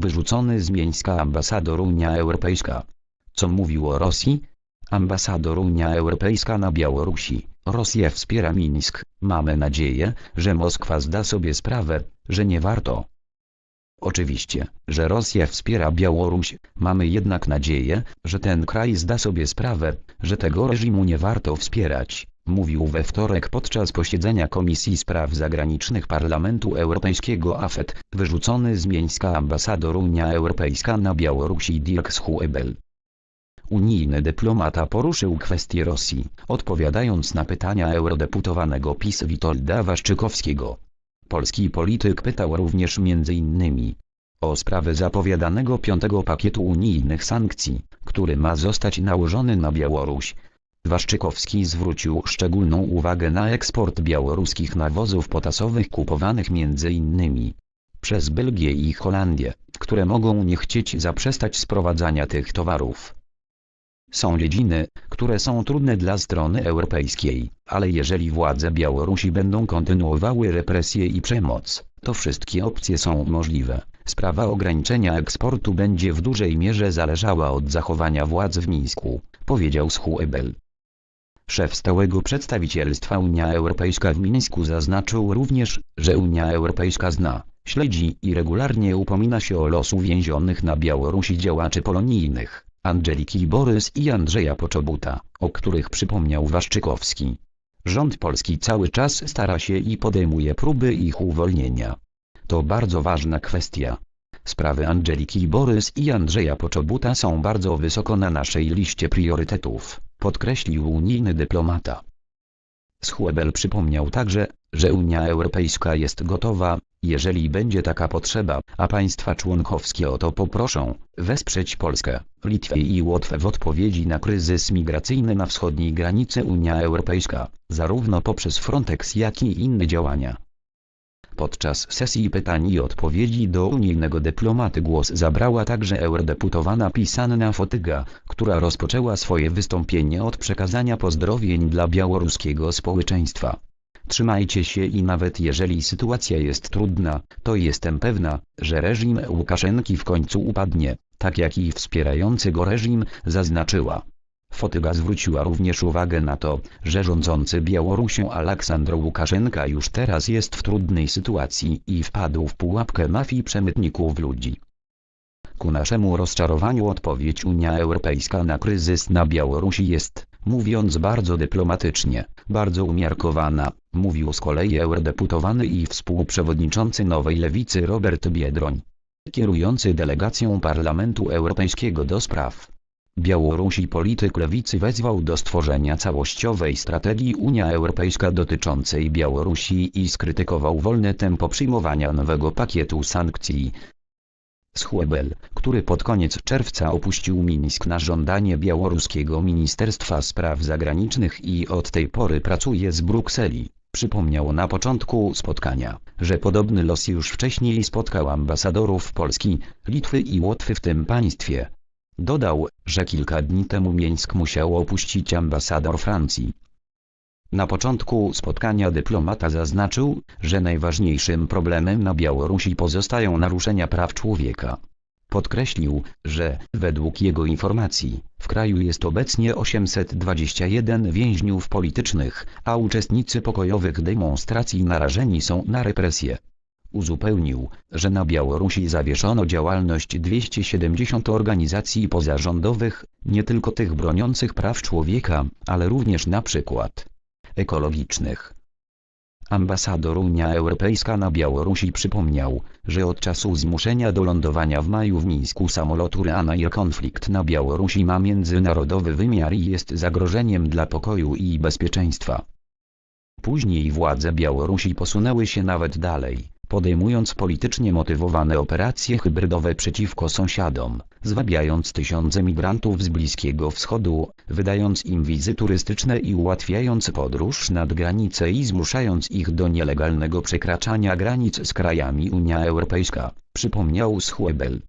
Wyrzucony z Mińska ambasador Unia Europejska. Co mówił o Rosji? Ambasador Unia Europejska na Białorusi. Rosja wspiera Mińsk. Mamy nadzieję, że Moskwa zda sobie sprawę, że nie warto. Oczywiście, że Rosja wspiera Białoruś, mamy jednak nadzieję, że ten kraj zda sobie sprawę, że tego reżimu nie warto wspierać, mówił we wtorek podczas posiedzenia Komisji Spraw Zagranicznych Parlamentu Europejskiego AFET, wyrzucony z Mińska ambasador Unia Europejska na Białorusi Dirk Schuebel. Unijny dyplomata poruszył kwestię Rosji, odpowiadając na pytania eurodeputowanego PiS Witolda Waszczykowskiego. Polski polityk pytał również m.in. o sprawę zapowiadanego piątego pakietu unijnych sankcji, który ma zostać nałożony na Białoruś. Waszczykowski zwrócił szczególną uwagę na eksport białoruskich nawozów potasowych kupowanych m.in. przez Belgię i Holandię, które mogą nie chcieć zaprzestać sprowadzania tych towarów. Są dziedziny, które są trudne dla strony europejskiej, ale jeżeli władze Białorusi będą kontynuowały represje i przemoc, to wszystkie opcje są możliwe. Sprawa ograniczenia eksportu będzie w dużej mierze zależała od zachowania władz w Mińsku, powiedział Schuebel. Szef stałego przedstawicielstwa Unia Europejska w Mińsku zaznaczył również, że Unia Europejska zna, śledzi i regularnie upomina się o los uwięzionych na Białorusi działaczy polonijnych. Angeliki Borys i Andrzeja Poczobuta, o których przypomniał Waszczykowski. Rząd polski cały czas stara się i podejmuje próby ich uwolnienia. To bardzo ważna kwestia. Sprawy Angeliki Borys i Andrzeja Poczobuta są bardzo wysoko na naszej liście priorytetów, podkreślił unijny dyplomata. Schuebel przypomniał także, że Unia Europejska jest gotowa, jeżeli będzie taka potrzeba, a państwa członkowskie o to poproszą, wesprzeć Polskę, Litwę i Łotwę w odpowiedzi na kryzys migracyjny na wschodniej granicy Unia Europejska, zarówno poprzez Frontex jak i inne działania. Podczas sesji pytań i odpowiedzi do unijnego dyplomaty głos zabrała także eurodeputowana Pisanna Fotyga, która rozpoczęła swoje wystąpienie od przekazania pozdrowień dla białoruskiego społeczeństwa. Trzymajcie się i nawet jeżeli sytuacja jest trudna, to jestem pewna, że reżim Łukaszenki w końcu upadnie, tak jak i wspierający go reżim, zaznaczyła. Fotyga zwróciła również uwagę na to, że rządzący Białorusią Aleksandr Łukaszenka już teraz jest w trudnej sytuacji i wpadł w pułapkę mafii przemytników ludzi. Ku naszemu rozczarowaniu odpowiedź Unia Europejska na kryzys na Białorusi jest, mówiąc bardzo dyplomatycznie, bardzo umiarkowana, mówił z kolei eurodeputowany i współprzewodniczący Nowej Lewicy Robert Biedroń, kierujący delegacją Parlamentu Europejskiego do spraw Białorusi polityk lewicy wezwał do stworzenia całościowej strategii Unia Europejska dotyczącej Białorusi i skrytykował wolne tempo przyjmowania nowego pakietu sankcji. Schuebel, który pod koniec czerwca opuścił Mińsk na żądanie białoruskiego Ministerstwa Spraw Zagranicznych i od tej pory pracuje z Brukseli, przypomniał na początku spotkania, że podobny los już wcześniej spotkał ambasadorów Polski, Litwy i Łotwy w tym państwie. Dodał, że kilka dni temu Mińsk musiał opuścić ambasador Francji. Na początku spotkania dyplomata zaznaczył, że najważniejszym problemem na Białorusi pozostają naruszenia praw człowieka. Podkreślił, że, według jego informacji, w kraju jest obecnie 821 więźniów politycznych, a uczestnicy pokojowych demonstracji narażeni są na represje. Uzupełnił, że na Białorusi zawieszono działalność 270 organizacji pozarządowych, nie tylko tych broniących praw człowieka, ale również na przykład ekologicznych. Ambasador Unia Europejska na Białorusi przypomniał, że od czasu zmuszenia do lądowania w maju w Mińsku samolotu Ryanair konflikt na Białorusi ma międzynarodowy wymiar i jest zagrożeniem dla pokoju i bezpieczeństwa. Później władze Białorusi posunęły się nawet dalej podejmując politycznie motywowane operacje hybrydowe przeciwko sąsiadom, zwabiając tysiące migrantów z Bliskiego Wschodu, wydając im wizy turystyczne i ułatwiając podróż nad granicę i zmuszając ich do nielegalnego przekraczania granic z krajami Unia Europejska, przypomniał Schuebel.